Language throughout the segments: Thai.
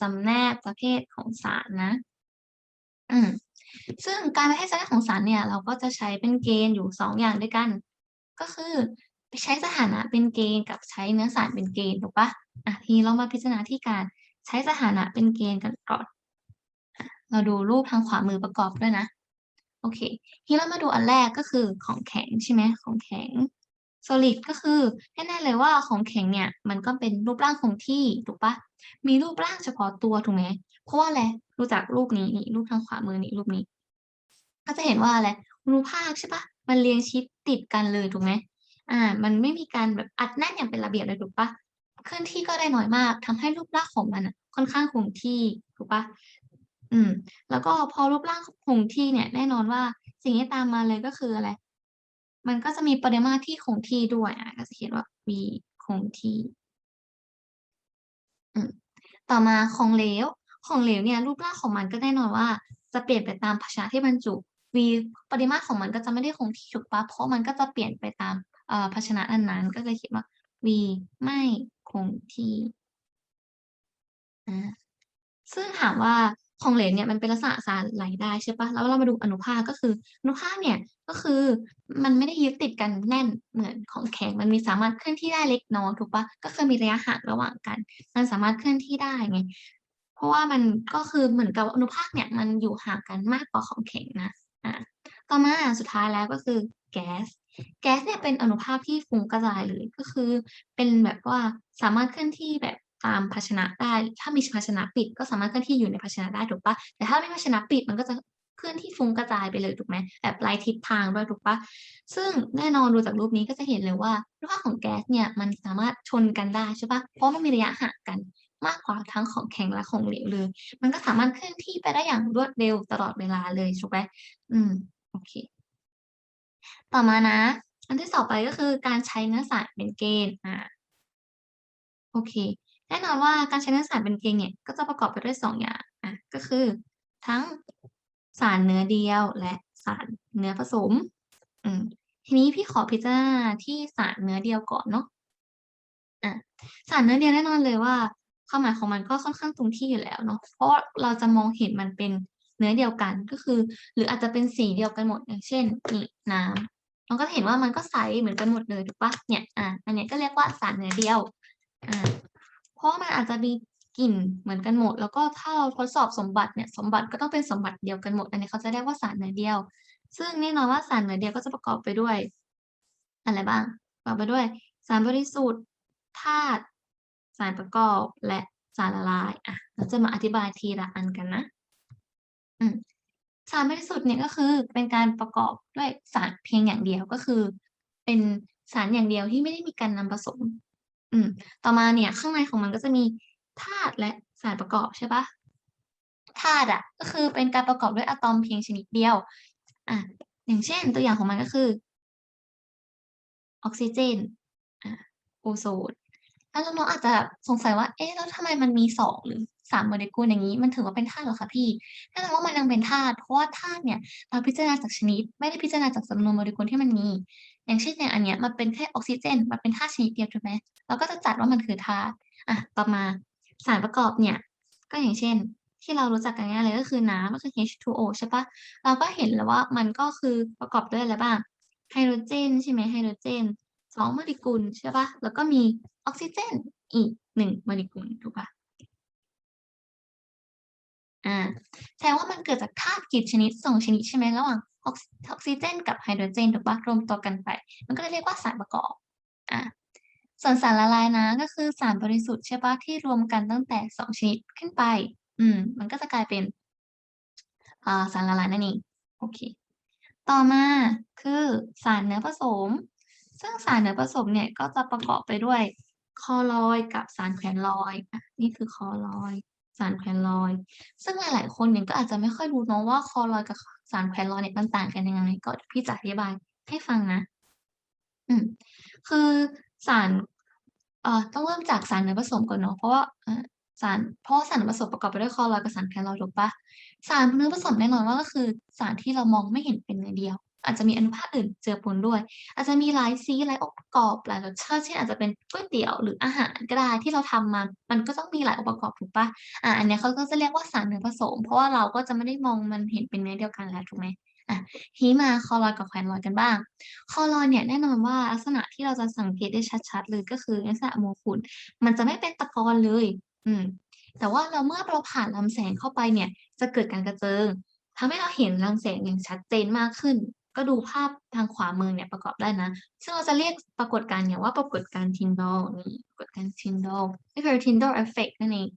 จำแนกประเภทของสารนะ อืมซึ่งการประเภทจำแนกของสารเนี่ย เราก็จะใช้เป็นเกณฑ์อยู่สองอย่างด้วยกัน ก็คือใช้สถานะเป็นเกณฑ์กับใช้เนื้อสารเป็นเกณฑ์ถูกปะอะทีเรามาพิจารณาที่การใช้สถานะเป็นเกณฑ์กันก่อน เราดูรูปทางขวามือประกอบด้วยนะ โอเค ทีเรามาดูอันแรกก็คือของแข็งใช่ไหมของแข็ง solid ก็คือแน่ๆเลยว่าของแข็งเนี่ยมันก็เป็นรูปร่างคงที่ถูกปะมีรูปร่างเฉพาะตัวถูกไหมเพราะว่าอะไรดูจากรูปนี้นี่รูปทางขวามือนี่รูปนี้ ก็จะเห็นว่าอะไรรูปภาคใช่ปะมันเรียงชิดติดกันเลยถูกไหมอ่า มันไม่มีการแบบอัดแน่นอย่างเป็นระเบียบเลยถูกปะเคลื่อนที่ก็ได้น้อยมากทำให้รูปร่างของมันอะค่อนข้างคงที่ถูกปะอืม แล้วก็พอรูปร่างคงที่เนี่ย แน่นอนว่าสิ่งที่ตามมาเลยก็คืออะไร มันก็จะมีปริมาตรที่คงที่ด้วยอะก็จะเขียนว่า v คงที่ต่อมาของเหลว ของเหลวเนี่ยรูปร่างของมันก็แน่นอนว่า จะเปลี่ยนไปตามภาชนะที่บรรจุ v ปริมาตรของมันก็จะไม่ได้คงที่ถูกปะเพราะมันก็จะเปลี่ยนไปตามภาชนะนั้นๆก็เลยเขียนว่า v ไม่คงที่ซึ่งถามว่า ของเหลวเนี่ยมันเป็นลักษณะสารไหลได้ใช่ปะแล้วเรามาดูอนุภาคก็คืออนุภาคเนี่ยก็คือมันไม่ได้ยึดติดกันแน่นเหมือนของแข็งมันมีสามารถเคลื่อนที่ได้เล็กน้อยถูกปะก็คือมีระยะห่างระหว่างกัน มันสามารถเคลื่อนที่ได้ไงเพราะว่ามันก็คือเหมือนกับอนุภาคเนี่ยมันอยู่ห่างกันมากกว่าของแข็งนะอ่าต่อมาสุดท้ายแล้วก็คือแก๊สแก๊สเนี่ยเป็นอนุภาคที่ฟุ้งกระจายเลยก็คือ เป็นแบบว่าสามารถเคลื่อนที่แบบ ตามภาชนะได้ ถ้ามีภาชนะปิดก็สามารถเคลื่อนที่อยู่ในภาชนะได้ถูกปะแต่ถ้าไม่ภาชนะปิดมันก็จะเคลื่อนที่ฟุ้งกระจายไปเลยถูกไหมแบบไร้ทิศทางด้วยถูกปะซึ่งแน่นอนดูจากรูปนี้ก็จะเห็นเลยว่ารูปภาพของแก๊สเนี่ยมันสามารถชนกันได้ใช่ปะเพราะมันมีระยะห่างกันมากกว่าทั้งของแข็งและของเหลวเลย มันก็สามารถเคลื่อนที่ไปได้อย่างรวดเร็วตลอดเวลาเลยถูกไหมอืม โอเค ต่อมานะ อันที่สองไปก็คือการใช้เนื้อสารเป็นเกณฑ์ อ่า โอเค แน่นอนว่าการใช้เนื้อสารเป็นเกณฑ์เนี่ยก็จะประกอบไปด้วยสองอย่างอะก็คือ ทั้งสารเนื้อเดียวและสารเนื้อผสมอืมทีนี้พี่ขอพิจารณาที่สารเนื้อเดียวก่อนเนาะอะสารเนื้อเดียวแน่นอนเลยว่าความหมายของมันก็ค่อนข้างตรงที่อยู่แล้วเนาะเพราะเราจะมองเห็นมันเป็นเนื้อเดียวกันก็คือ หรืออาจจะเป็นสีเดียวกันหมดอย่างเช่นนี่น้ำเราก็เห็นว่ามันก็ใสเหมือนกันหมดเลยถูกปะเนี่ยอ่าอันเนี้ยก็เรียกว่าสารเนื้อเดียวอ่า ราะมันอาจจะมีกลิ่นเหมือนกันหมด แล้วก็ถ้าเราทดสอบสมบัติเนี่ยสมบัติก็ต้องเป็นสมบัติเดียวกันหมด อันนี้เขาจะเรียกว่าสารเนื้อเดียว ซึ่งแน่นอนว่าสารเนื้อเดียวก็จะประกอบไปด้วย อะไรบ้างประกอบไปด้วย สารบริสุทธิ์ธาตุสารประกอบและสารละลายอะเราจะมาอธิบายทีละอันกันนะอืมสารบริสุทธิ์เนี่ยก็คือเป็นการประกอบด้วยสารเพียงอย่างเดียวก็คือ เป็นสารอย่างเดียวที่ไม่ได้มีการนำผสม อืม ต่อมาเนี่ยข้างในของมันก็จะมีธาตุและสารประกอบใช่ปะธาตุอะ ก็คือเป็นการประกอบด้วยอะตอมเพียงชนิดเดียว อะ อย่างเช่น ตัวอย่างของมันก็คือออกซิเจนอะโอโซนแล้วน้องๆอาจจะสงสัยว่า เอ๊ะแล้วทำไมมันมีสองหรือ 3โมเลกุลอย่างงี้มันถือว่าเป็นธาตุหรอคะพี่แน่นอนว่ามันยังเป็นธาตุเพราะว่าธาตุเนี่ยเราพิจารณาจากชนิด ไม่ได้พิจารณาจากจำนวนโมเลกุลที่มันมี อย่างเช่นอย่างอันเนี้ยมันเป็นแค่ออกซิเจน มันเป็นธาตุชนิดเดียวถูกไหมเราก็จะจัดว่ามันคือธาตุอะต่อมาสารประกอบเนี่ยก็อย่างเช่น ที่เรารู้จักกันง่ายเลยก็คือน้ำก็คือ H2O ใช่ปล่าเราก็เห็นแล้วว่ามันก็คือประกอบด้วยอะไรบ้างไฮโดรเจนใช่ไหมไฮโดรเจน2โมเลกุลใช่ปล่าแล้วก็มีออกซิเจนอีก1โมเลกุลถูกปล่า อาแสดงว่ามันเกิดจากธาตุกี่ชนิด2ชนิดใช่ไหมระหว่างออกซิเจน กับไฮโดรเจนถูกปล่ารวมตัวกันไป มันก็เลยเรียกว่าสารประกอบอาส่วนสารละลายนะก็คือสารบริสุทธิ์ใช่ปล่าที่รวมกันตั้งแต่2ชนิดขึ้นไป อืม มันก็จะกลายเป็นอ่าสารละลายนั่นเองโอเค ต่อมาคือสารเนื้อผสม ซึ่งสารเนื้อผสมเนี่ยก็จะประกอบไปด้วยคอรอยกับสารแขวนลอยอ่านี่คือคอรอย สารแขวนลอยด์ซึ่งหลายๆคนเนี่ยก็อาจจะไม่ค่อยรู้เนาะว่าคอรอยกับสารแขวนลอยด์เนี่ยมันต่างกันยังไง ก็พี่จะอธิบายให้ฟังนะ อืม คือสาร เอ่อ ต้องเริ่มจากสารเนื้อผสมก่อนเนาะ เพราะว่าอ่าสาร เพราะว่าสารเนื้อผสมประกอบไปด้วยคอรอยกับสารแขวนลอยด์ถูกปล่าสารเนื้อผสมแน่นอนว่าก็คือสารที่เรามองไม่เห็นเป็นเนื้อเดียว อาจจะมีอนุภาคอื่นเจือปนด้วย อาจจะมีหลายสีหลายองค์ประกอบหลายรสชาติเช่นอาจจะเป็นก๋วยเตี๋ยวหรืออาหารก็ได้ที่เราทำมา มันก็ต้องมีหลายองค์ประกอบถูกเปล่าอันนี้เขาก็จะเรียกว่าสารเนื้อผสม เพราะว่าเราก็จะไม่ได้มองมันเห็นเป็นเนื้อเดียวกันแล้วถูกไหมอะทีมาคอรอยกับแควโรอยกันบ้าง คอรอยเนี่ยแน่นอนว่าลักษณะที่เราจะสังเกตได้ชัดๆเลยก็คือลักษณะโมกุลมันจะไม่เป็นตะกอนเลย อืม แต่ว่าเราเมื่อเราผ่านลำแสงเข้าไปเนี่ย จะเกิดการกระเจิงทำให้เราเห็นรังแสงอย่างชัดเจนมากขึ้น ก็ดูภาพทางขวามือเนี่ยประกอบได้นะ ซึ่งเราจะเรียกปรากฏการณ์เนี่ยว่าปรากฏการณ์ Tyndall นี่ปรากฏการณ์ Tyndall ก็คือ Tyndall effect นั่นเอง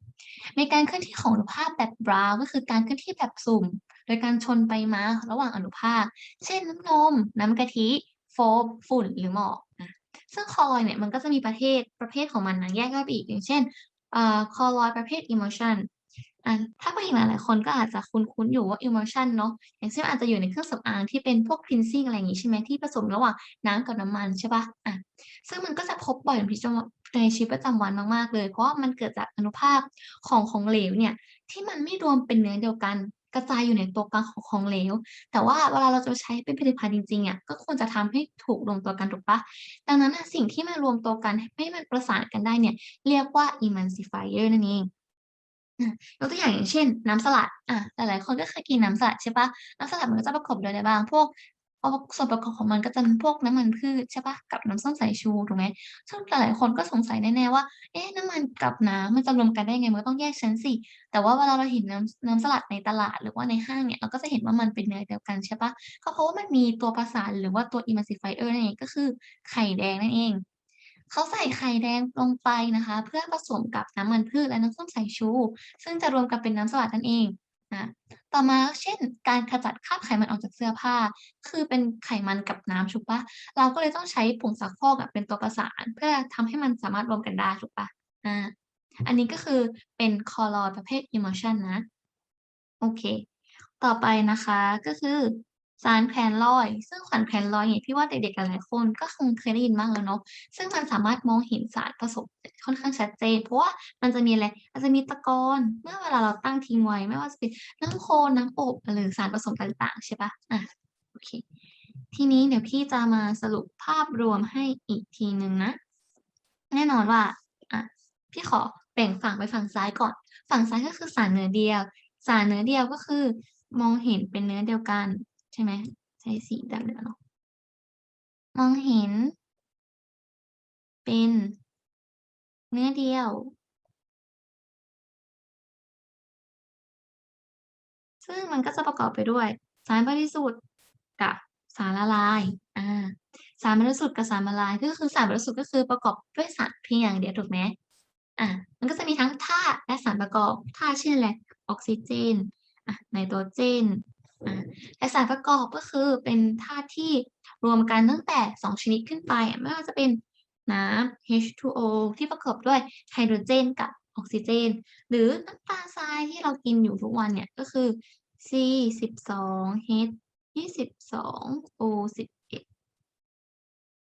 มีการเคลื่อนที่ของอนุภาคแบบบราว์ก็คือการเคลื่อนที่แบบสุ่ม โดยการชนไปมาระหว่างอนุภาค เช่นน้ำนม น้ำกะทิ โฟมฝุ่นหรือหมอกนะซึ่งคอรอยเนี่ยมันก็จะมีประเภทประเภทของมันนะแยกย่อยไปอีกอย่างเช่นเอ่อคลอรอยประเภท emulsion อ่าถ้าผู้หญิงหลายๆคนก็อาจจะคุ้นๆอยู่ว่า emulsion เนาะอย่างเช่นอาจจะอยู่ในเครื่องสำอางที่เป็นพวก cleansing อะไรอย่างงี้ใช่ไหมที่ผสมระหว่างน้ำกับน้ำมันใช่ปล่าอาซึ่งมันก็จะพบบ่อยในชีวิตประจำในชีวิตประจำวันมากๆเลย เพราะว่ามันเกิดจากอนุภาคของของเหลวเนี่ยที่มันไม่รวมเป็นเนื้อเดียวกันกระจายอยู่ในตัวกลางของของเหลว แต่ว่าเวลาเราจะใช้เป็นผลิตภัณฑ์จริงๆอะก็ควรจะทำให้ถูกรวมตัวกันถูกปล่าดังนั้นสิ่งที่มารวมตัวกันให้มันประสานกันได้เนี่ยเรียกว่า emulsifier นั่นเอง ยกตัวอย่างอย่างเช่น น้ำสลัดอาหลายๆคนก็เคยกินน้ำสลัดใช่ปล่าน้ำสลัดมันก็จะประกอบด้วยอะไรบ้างพวกส่วนประกอบของมันก็จะเป็นพวกน้ำมันพืชใช่ปล่ากับน้ำส้มสายชูถูกไหมซึ่งหลายๆคนก็สงสัยแน่ๆว่าเอ๊ะน้ำมันกับน้ำมันจะรวมกันได้ยังไงมันต้องแยกชั้นสิแต่ว่าเวลาเราเห็นน้ำน้ำสลัดในตลาดหรือว่าในห้างเนี่ยเราก็จะเห็นว่ามันเป็นเนื้อเดียวกันใช่เปล่าก็เพราะว่ามันมีตัวประสานหรือว่าตัว emulsifier นั่นเองก็คือไข่แดงนั่นเอง เขาใส่ไข่แดงลงไปนะคะ เพื่อผสมกับน้ำมันพืชและน้ำส้มสายชู ซึ่งจะรวมกันเป็นน้ำสลัดนั่นเองอาต่อมาเช่น การขจัดคราบไขมันออกจากเสื้อผ้า คือเป็นไขมันกับน้ำถูกปล่าเราก็เลยต้องใช้ผงซักฟอกเป็นตัวประสาน เพื่อทำให้มันสามารถรวมกันได้ถูกเปล่าอันนี้ก็คือเป็นคอรอยประเภท emulsion นะ โอเค ต่อไปนะคะก็คือ สารแผนลอย ซึ่งสารแผนลอยเนี่ยพี่ว่าเด็กๆหลายคนก็คงเคยได้ยินบ้างแล้วเนาะซึ่งมันสามารถมองเห็นสารผสมค่อนข้างชัดเจน เพราะว่ามันจะมีอะไรมันจะมีตะกอนเมื่อเวลาเราตั้งทิ้งไว้ไม่ว่าจะเป็นน้ำโคลนน้ำอบหรือสารผสมต่างๆใช่เปล่าอาโอเค ทีนี้เดี๋ยวพี่จะมาสรุปภาพรวมให้อีกทีหนึ่งนะ แน่นอนว่าอะพี่ขอแบ่งฝั่งไปฝั่งซ้ายก่อน ฝั่งซ้ายก็คือสารเนื้อเดียว สารเนื้อเดียวก็คือ มองเห็นเป็นเนื้อเดียวกัน ใช่ไหมใช้สีดำเนาะมองเห็น เป็น เนื้อเดียว ซึ่งมันก็จะประกอบไปด้วย สารบริสุทธิ์กับสารละลาย อ่า สารบริสุทธิ์กับสารละลาย ก็คือสารบริสุทธิ์ก็คือประกอบด้วยสารเพียงอย่างเดียวถูกไหมอ่ามันก็จะมีทั้งธาตุและสารประกอบ ธาตุเช่นอะไร ออกซิเจนอะไนโตรเจน และสารประกอบก็คือเป็นธาตุที่รวมกันตั้งแต่ 2 ชนิดขึ้นไป ไม่ว่าจะเป็นน้ำ H2O ที่ประกอบด้วยไฮโดรเจนกับออกซิเจน หรือน้ำตาลทรายที่เรากินอยู่ทุกวันเนี่ยก็คือ C12H22O11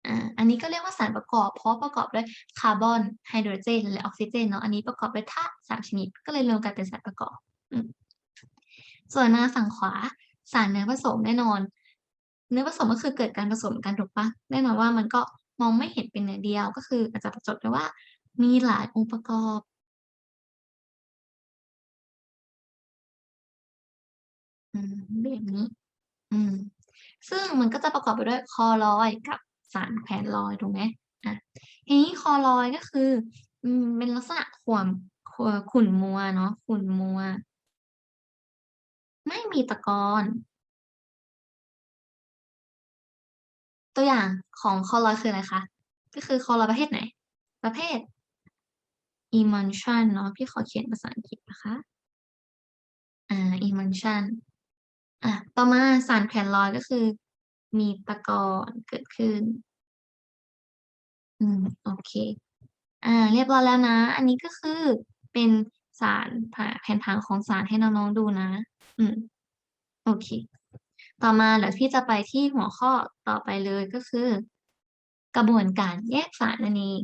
อาอันนี้ก็เรียกว่าสารประกอบ เพราะประกอบด้วยคาร์บอนไฮโดรเจนและออกซิเจนเนาะอันนี้ประกอบด้วยธาตุ3ชนิด ก็เลยรวมกันเป็นสารประกอบอืม ส่วนมาฝั่งขวาสารเนื้อผสมแน่นอน เนื้อผสมก็คือเกิดการผสมกันถูกปล่าแน่นอนว่ามันก็มองไม่เห็นเป็นเนื้อเดียวก็คือ อาจจะจดได้ว่า มีหลายองค์ประกอบแบบนี้ อืม ซึ่งมันก็จะประกอบไปด้วยคอรอยกับสารแผนลอยถูกไหมอาทีนี้คอรอยก็คือ อืม เป็นลักษณะขวมขุ่นมัวเนาะขุ่นมัว ไม่มีตะกอน ตัวอย่างของคอรอยคืออะไรคะ ก็คือคอรอยประเภทไหน ประเภท emulsion เนาะพี่ขอเขียนภาษาอังกฤษนะคะ อ่า emulsion อาต่อมาสารแผนลอยก็คือ มีตะกอนเกิดขึ้น อืม โอเค อ่า เรียบร้อยแล้วนะ อันนี้ก็คือเป็น สารผาแผนผังของสารให้น้องๆดูนะ อืม โอเค ต่อมาเดี๋ยวพี่จะไปที่หัวข้อต่อไปเลยก็คือ กระบวนการแยกสารนั่นเอง